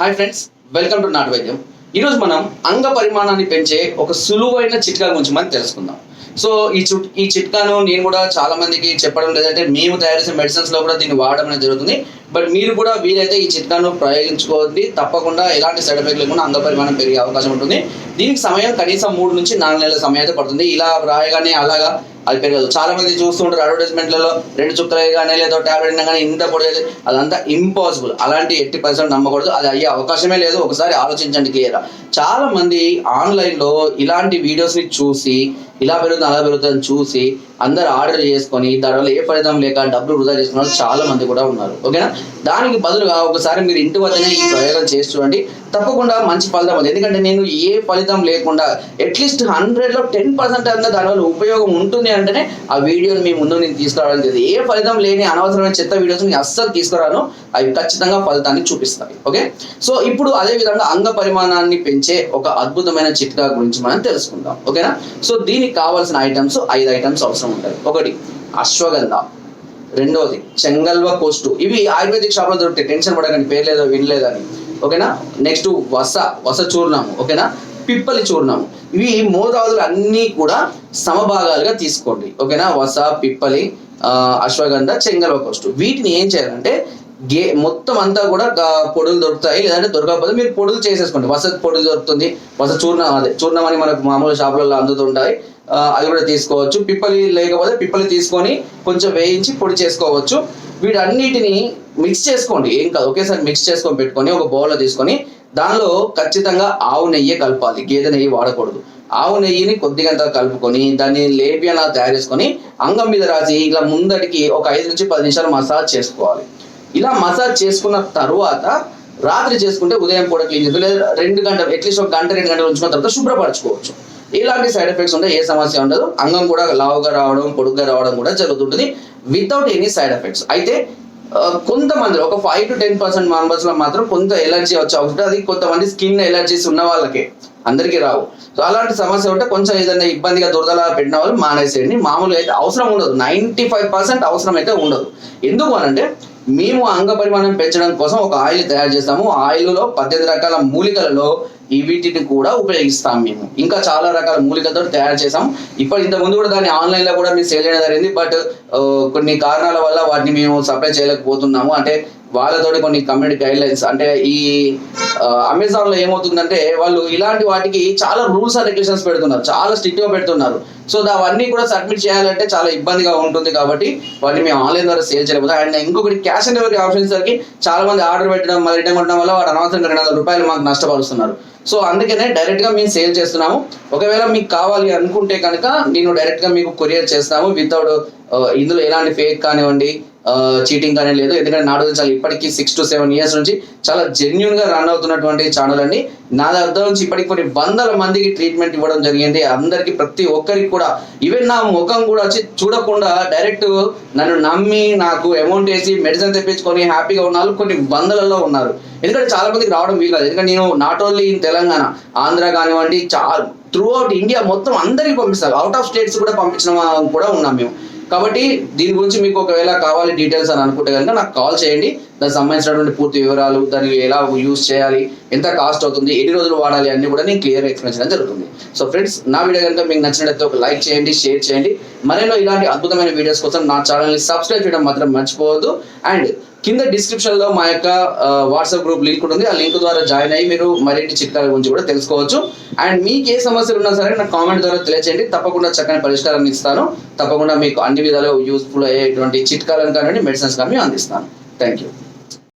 Hi friends welcome to నాటు వైద్యం ఈరోజు మనం అంగ పరిమాణాన్ని పెంచే ఒక సులువైన చిట్కా గురించి మనం తెలుసుకుందాం. సో ఈ చుట్ ఈ చిట్కాను నేను కూడా చాలా మందికి చెప్పడం లేదంటే మేము తయారు చేసే మెడిసిన్స్లో కూడా దీన్ని వాడడం అనేది జరుగుతుంది. బట్ మీరు కూడా వీలైతే ఈ చిట్కాను ప్రయోగించుకోవద్ది. తప్పకుండా ఎలాంటి సైడ్ ఎఫెక్ట్ లేకుండా అంగ పరిమాణం పెరిగే అవకాశం ఉంటుంది. దీనికి సమయం కనీసం మూడు నుంచి నాలుగు నెలల సమయం అయితే పడుతుంది. ఇలా రాయగానే అలాగా అది పెరగదు చాలా మంది చూస్తుంటారు అడ్వర్టైజ్మెంట్లలో రెండు చుక్కలు కానీ లేదా టాబ్లెట్ కానీ ఇంత పొడి అదంతా ఇంపాసిబుల్ అలాంటి ఎట్టి పరిస్థితులు నమ్మకూడదు. అది అయ్యే అవకాశమే లేదు. ఒకసారి ఆలోచించండి క్లియర్ చాలా మంది ఆన్లైన్లో ఇలాంటి వీడియోస్ని చూసి ఇలా పెరుగుతుంది అలా పెరుగుతుందని చూసి అందరు ఆర్డర్ చేసుకొని దానివల్ల ఏ ఫలితం లేక డబ్బులు వృధా చేసుకున్న చాలా మంది కూడా ఉన్నారు. ఓకేనా? దానికి బదులుగా ఒకసారి మీరు ఇంటి వద్దనే ఈ ప్రయోగం చేసి చూడండి. తప్పకుండా మంచి ఫలితం ఉంది. ఎందుకంటే నేను ఏ ఫలితం లేకుండా అట్లీస్ట్ హండ్రెడ్లో టెన్ పర్సెంట్ అన్న దానివల్ల ఉపయోగం ఉంటుంది అంటేనే ఆ వీడియోని మీ ముందు నేను తీసుకురావడం జరిగింది. ఏ ఫలితం లేని అనవసరమైన చెత్త వీడియోస్ నేను అస్సలు తీసుకురాను. అవి ఖచ్చితంగా ఫలితాన్ని చూపిస్తాయి. ఓకే? సో ఇప్పుడు అదే విధంగా అంగ పరిమాణాన్ని పెంచే ఒక అద్భుతమైన చిట్కా గురించి మనం తెలుసుకుందాం. ఓకేనా? సో దీనికి కావాల్సిన ఐటమ్స్ ఐదు ఐటమ్స్ అవసరం ఉంటాయి. ఒకటి అశ్వగంధ. రెండోది చెంగల్వ కోస్టు ఇవి ఆయుర్వేదిక్ షాప్లో దొరుకుతాయి టెన్షన్ పడకండి పేర్లేదో వినలేదని ఓకేనా? నెక్స్ట్ వస వస చూర్ణము ఓకేనా? పిప్పలి చూర్ణము. ఇవి మోతాదులు అన్నీ కూడా సమభాగాలుగా తీసుకోండి. ఓకేనా? వస పిప్పలి అశ్వగంధ చెంగల్వ కోస్టు వీటిని ఏం చేయాలంటే గే మొత్తం అంతా కూడా పొడులు దొరుకుతాయి లేదంటే దొరకకపోతే మీరు పొడులు చేసేసుకోండి. వస పొడులు దొరుకుతుంది వస చూర్ణం అదే. చూర్ణం అని మనకు మామూలు షాపులలో అందుతుంటాయి. అది కూడా తీసుకోవచ్చు. పిప్పలి లేకపోతే పిప్పలి తీసుకొని కొంచెం వేయించి పొడి చేసుకోవచ్చు. వీటన్నిటిని మిక్స్ చేసుకోండి. ఏం కాదు. ఒకేసారి మిక్స్ చేసుకొని పెట్టుకొని ఒక బౌల్లో తీసుకొని దానిలో ఖచ్చితంగా ఆవు నెయ్యి కలపాలి. గేదె నెయ్యి వాడకూడదు. ఆవు నెయ్యిని కొద్దిగంత కలుపుకొని దాన్ని లేపియలా తయారు చేసుకొని అంగం మీద రాసి ఇలా ముందటికి ఒక ఐదు నుంచి పది నిమిషాలు మసాజ్ చేసుకోవాలి. ఇలా మసాజ్ చేసుకున్న తర్వాత రాత్రి చేసుకుంటే ఉదయం కూడా క్లీన్ చేస్తుంది లేదా రెండు గంటలు అట్లీస్ట్ ఒక గంట రెండు గంటలు ఉంచుకున్న తర్వాత శుభ్రపరచుకోవచ్చు. ఇలాంటి సైడ్ ఎఫెక్ట్స్ ఉంటే ఏ సమస్య ఉండదు. అంగం కూడా లావుగా రావడం పొడుగ్గా రావడం కూడా జరుగుతుంటుంది. వితౌట్ ఎనీ సైడ్ ఎఫెక్ట్స్ అయితే కొంతమంది ఒక ఫైవ్ టు టెన్ పర్సెంట్ మెంబర్స్లో మాత్రం కొంత ఎలర్జీ వచ్చే అవసరం అది కొంతమంది స్కిన్ ఎలర్జీస్ ఉన్న వాళ్ళకే. అందరికీ రావు. సో అలాంటి సమస్య ఉంటే కొంచెం ఏదైనా ఇబ్బందిగా దురదలా పెట్టిన వాళ్ళు మానేసేయండి. మామూలుగా అయితే అవసరం ఉండదు. నైంటీ ఫైవ్ పర్సెంట్ అవసరం అయితే ఉండదు. ఎందుకు అనంటే మేము అంగ పరిమాణం పెంచడం కోసం ఒక ఆయిల్ తయారు చేస్తాము. ఆయిల్లో పద్దెనిమిది రకాల మూలికలలో ఈ వీటిని కూడా ఉపయోగిస్తాం మేము. ఇంకా చాలా రకాల మూలికలతో తయారు చేసాం ఇప్పుడు ఇంత ముందు కూడా దాన్ని ఆన్లైన్లో కూడా మేము సేల్ చేయడం జరిగింది. బట్ కొన్ని కారణాల వల్ల వాటిని మేము సప్లై చేయలేకపోతున్నాము. అంటే వాళ్ళతోటి కొన్ని కమ్యూనిటీ గైడ్ లైన్స్ అంటే ఈ అమెజాన్లో ఏమవుతుందంటే వాళ్ళు ఇలాంటి వాటికి చాలా రూల్స్ అండ్ రెగ్యులేషన్స్ పెడుతున్నారు చాలా స్ట్రిక్ట్గా పెడుతున్నారు. సో అవన్నీ కూడా సబ్మిట్ చేయాలంటే చాలా ఇబ్బందిగా ఉంటుంది కాబట్టి వాటిని మేము ఆన్లైన్ ద్వారా సేల్ చేయలేకపోతే అండ్ ఇంకొకటి క్యాష్ ఆన్ డెలివరీ ఆప్షన్ సరికి చాలా మంది ఆర్డర్ పెట్టడం మళ్ళీ రిటర్న్ కొట్టడం వల్ల వాడు అనవసరంగా రెండు వందల రూపాయలు మాకు నష్టపరుస్తున్నారు. సో అందుకనే డైరెక్ట్గా మేము సేల్ చేస్తున్నాము. ఒకవేళ మీకు కావాలి అనుకుంటే కనుక నేను డైరెక్ట్గా మీకు కొరియర్ చేస్తాము. వితౌట్ ఇందులో ఎలాంటి ఫేక్ కానివ్వండి చీటింగ్ కానీ లేదు. ఎందుకంటే నాడు చాలా ఇప్పటికీ సిక్స్ టు సెవెన్ ఇయర్స్ నుంచి చాలా జెన్యున్గా రన్ అవుతున్నటువంటి ఛానల్ అండి. నా దగ్గర నుంచి ఇప్పటికి కొన్ని వందల మందికి ట్రీట్మెంట్ ఇవ్వడం జరిగింది. అందరికి ప్రతి ఒక్కరికి కూడా. ఈవెన్ నా ముఖం కూడా వచ్చి చూడకుండా డైరెక్ట్ నన్ను నమ్మి నాకు అమౌంట్ వేసి మెడిసిన్ తెప్పించుకొని హ్యాపీగా ఉన్న కొన్ని వందలలో ఉన్నారు. ఎందుకంటే చాలా మందికి రావడం వీలు కాదు. ఎందుకంటే నేను not only in Telangana Andhra కానివ్వండి చాలా త్రూ అవుట్ ఇండియా మొత్తం అందరికి పంపిస్తారు అవుట్ ఆఫ్ స్టేట్స్ కూడా పంపించడం కూడా ఉన్నాం మేము. కాబట్టి దీని గురించి మీకు ఒకవేళ కావాలి డీటెయిల్స్ అని అనుకుంటే కనుక నాకు కాల్ చేయండి. దానికి సంబంధించినటువంటి పూర్తి వివరాలు దాన్ని ఎలా యూజ్ చేయాలి ఎంత కాస్ట్ అవుతుంది ఎన్ని రోజులు వాడాలి అన్ని కూడా నేను క్లియర్ ఎక్స్ప్లెయిన్ చేయడం జరుగుతుంది. సో ఫ్రెండ్స్ నా వీడియో కనుక మీకు నచ్చినట్లయితే ఒక లైక్ చేయండి షేర్ చేయండి. మరెన్నో ఇలాంటి అద్భుతమైన వీడియోస్ కోసం నా ఛానల్ని సబ్స్క్రైబ్ చేయడం మాత్రం మర్చిపోవద్దు. అండ్ కింద డిస్క్రిప్షన్లో మా యొక్క వాట్సాప్ గ్రూప్ లింక్ ఉంటుంది ఆ లింక్ ద్వారా జాయిన్ అయ్యి మీరు మరిన్ని చిట్కాల గురించి కూడా తెలుసుకోవచ్చు. అండ్ మీకు ఏ సమస్యలు ఉన్నా సరే నాకు కామెంట్ ద్వారా తెలియచేయండి. తప్పకుండా చక్కని పరిష్కారాన్ని ఇస్తాను. తప్పకుండా మీకు అన్ని విధాలుగా యూస్ఫుల్ అయ్యేటువంటి చిట్కాలను కానివ్వండి మెడిసిన్స్ కానీ అందిస్తాను. Thank you